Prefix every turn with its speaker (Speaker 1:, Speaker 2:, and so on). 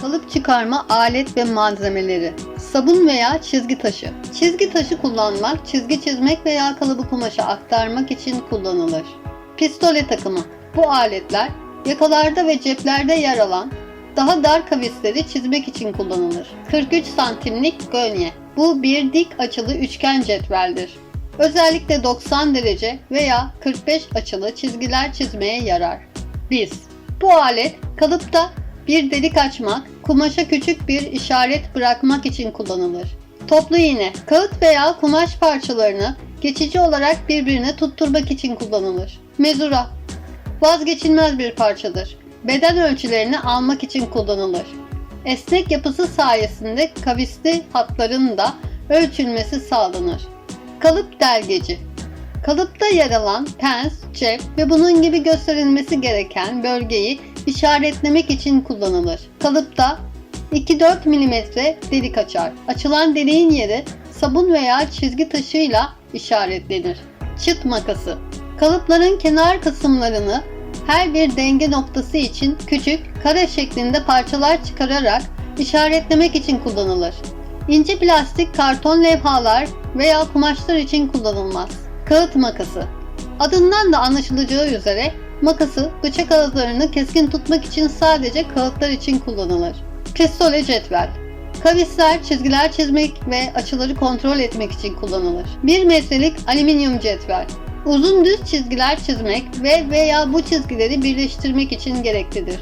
Speaker 1: Kalıp çıkarma alet ve malzemeleri. Sabun veya çizgi taşı. Çizgi taşı kullanmak, çizgi çizmek veya kalıbı kumaşa aktarmak için kullanılır. Pistole takımı. Bu aletler yakalarda ve ceplerde yer alan daha dar kavisleri çizmek için kullanılır. 43 santimlik gönye. Bu bir dik açılı üçgen cetveldir. Özellikle 90 derece veya 45 açılı çizgiler çizmeye yarar. Biz. Bu alet kalıpta bir delik açmak, kumaşa küçük bir işaret bırakmak için kullanılır. Toplu iğne, kağıt veya kumaş parçalarını geçici olarak birbirine tutturmak için kullanılır. Mezura, vazgeçilmez bir parçadır. Beden ölçülerini almak için kullanılır. Esnek yapısı sayesinde kavisli hatların da ölçülmesi sağlanır. Kalıp delgeci Kalıpta yer alan pens, cep ve bunun gibi gösterilmesi gereken bölgeyi işaretlemek için kullanılır. Kalıpta 2-4 mm delik açar. Açılan deliğin yeri sabun veya çizgi taşıyla işaretlenir. Çıt makası Kalıpların kenar kısımlarını her bir denge noktası için küçük, kare şeklinde parçalar çıkararak işaretlemek için kullanılır. İnce plastik karton levhalar veya kumaşlar için kullanılmaz. Kağıt makası. Adından da anlaşılacağı üzere makası bıçak ağızlarını keskin tutmak için sadece kağıtlar için kullanılır. Pistole cetvel. Kavisler, çizgiler çizmek ve açıları kontrol etmek için kullanılır. 1 metrelik alüminyum cetvel. Uzun düz çizgiler çizmek ve veya bu çizgileri birleştirmek için gereklidir.